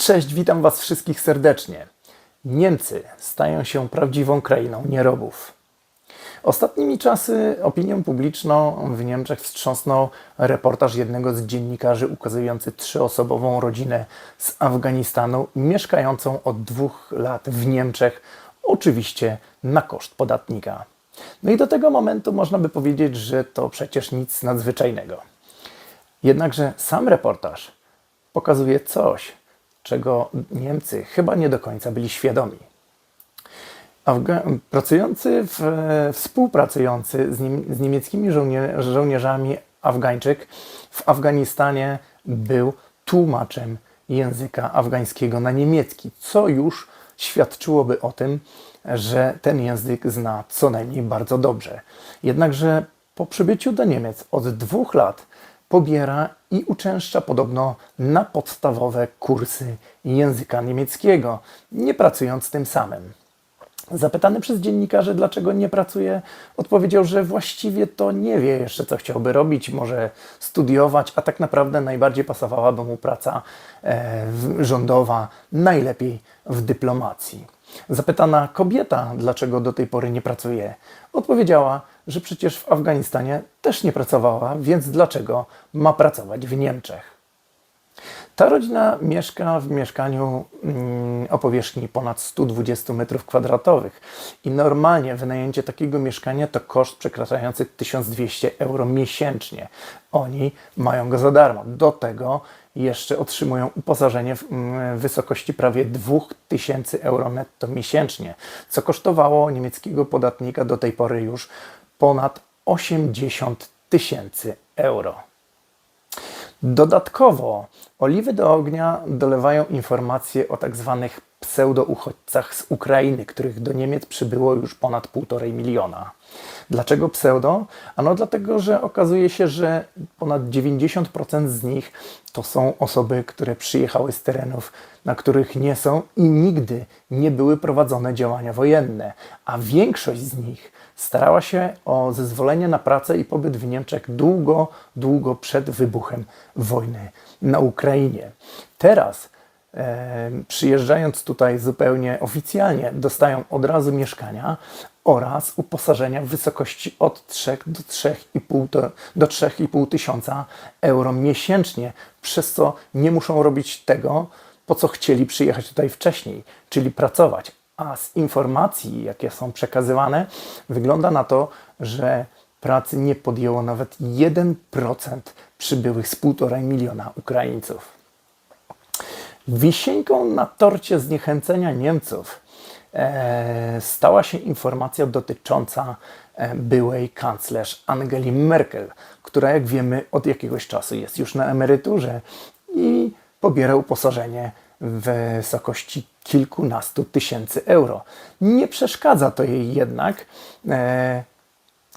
Cześć, witam Was wszystkich serdecznie. Niemcy stają się prawdziwą krainą nierobów. Ostatnimi czasy opinią publiczną w Niemczech wstrząsnął reportaż jednego z dziennikarzy ukazujący trzyosobową rodzinę z Afganistanu, mieszkającą od dwóch lat w Niemczech, oczywiście na koszt podatnika. No i do tego momentu można by powiedzieć, że to przecież nic nadzwyczajnego. Jednakże sam reportaż pokazuje coś, czego Niemcy chyba nie do końca byli świadomi. Afga- pracujący, w, współpracujący z, z niemieckimi żołnie- żołnierzami Afgańczyk w Afganistanie był tłumaczem języka afgańskiego na niemiecki, co już świadczyłoby o tym, że ten język zna co najmniej bardzo dobrze. Jednakże po przybyciu do Niemiec od dwóch lat pobiera i uczęszcza podobno na podstawowe kursy języka niemieckiego, nie pracując tym samym. Zapytany przez dziennikarzy, dlaczego nie pracuje, odpowiedział, że właściwie to nie wie jeszcze, co chciałby robić, może studiować, a tak naprawdę najbardziej pasowałaby mu praca e, rządowa, najlepiej w dyplomacji. Zapytana kobieta, dlaczego do tej pory nie pracuje, odpowiedziała, że przecież w Afganistanie też nie pracowała, więc dlaczego ma pracować w Niemczech? Ta rodzina mieszka w mieszkaniu mm, o powierzchni ponad 120 m2 i normalnie wynajęcie takiego mieszkania to koszt przekraczający 1200 euro miesięcznie. Oni mają go za darmo. Do tego jeszcze otrzymują uposażenie w mm, wysokości prawie 2000 euro netto miesięcznie, co kosztowało niemieckiego podatnika do tej pory już ponad 80 tysięcy euro. Dodatkowo oliwy do ognia dolewają informacje o tak zwanych pseudouchodźcach z Ukrainy, których do Niemiec przybyło już ponad 1,5 miliona. Dlaczego pseudo? Ano dlatego, że okazuje się, że ponad 90% z nich to są osoby, które przyjechały z terenów, na których nie są i nigdy nie były prowadzone działania wojenne, a większość z nich starała się o zezwolenie na pracę i pobyt w Niemczech długo, długo przed wybuchem wojny na Ukrainie. Teraz, przyjeżdżając tutaj zupełnie oficjalnie, dostają od razu mieszkania oraz uposażenia w wysokości od 3 do 3,5 to- do 3,5 tysiąca euro miesięcznie, przez co nie muszą robić tego, po co chcieli przyjechać tutaj wcześniej, czyli pracować. A z informacji, jakie są przekazywane, wygląda na to, że pracy nie podjęło nawet 1% przybyłych z 1,5 miliona Ukraińców. Wisienką na torcie zniechęcenia Niemców e, stała się informacja dotycząca e, byłej kanclerz Angeli Merkel, która, jak wiemy, od jakiegoś czasu jest już na emeryturze i pobiera uposażenie w wysokości kilkunastu tysięcy euro. Nie przeszkadza to jej jednak e,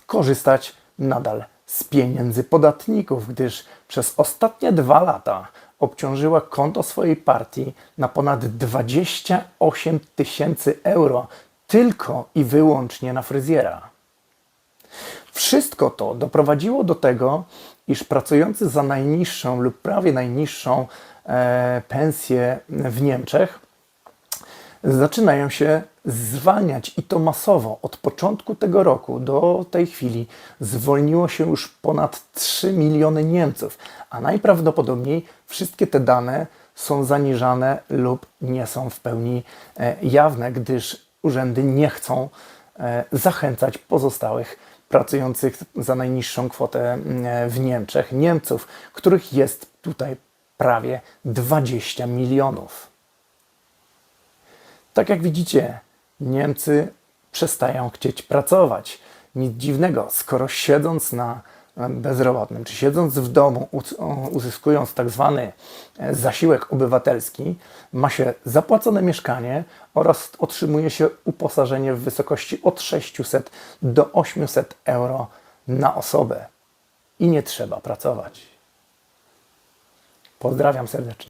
korzystać nadal z pieniędzy podatników, gdyż przez ostatnie dwa lata obciążyła konto swojej partii na ponad 28 tysięcy euro tylko i wyłącznie na fryzjera. Wszystko to doprowadziło do tego, iż pracujący za najniższą lub prawie najniższą e, pensję w Niemczech zaczynają się zwalniać i to masowo. Od początku tego roku do tej chwili zwolniło się już ponad 3 miliony Niemców, a najprawdopodobniej wszystkie te dane są zaniżane lub nie są w pełni e, jawne, gdyż urzędy nie chcą e, zachęcać pozostałych pracujących za najniższą kwotę mm, w Niemczech, Niemców, których jest tutaj prawie 20 milionów. Tak jak widzicie, Niemcy przestają chcieć pracować. Nic dziwnego, skoro siedząc na e, bezrobotnym, czy siedząc w domu, uzyskując tak zwany e, zasiłek obywatelski, ma się zapłacone mieszkanie oraz otrzymuje się uposażenie w wysokości od 600 do 800 euro na osobę. I nie trzeba pracować. Pozdrawiam serdecznie.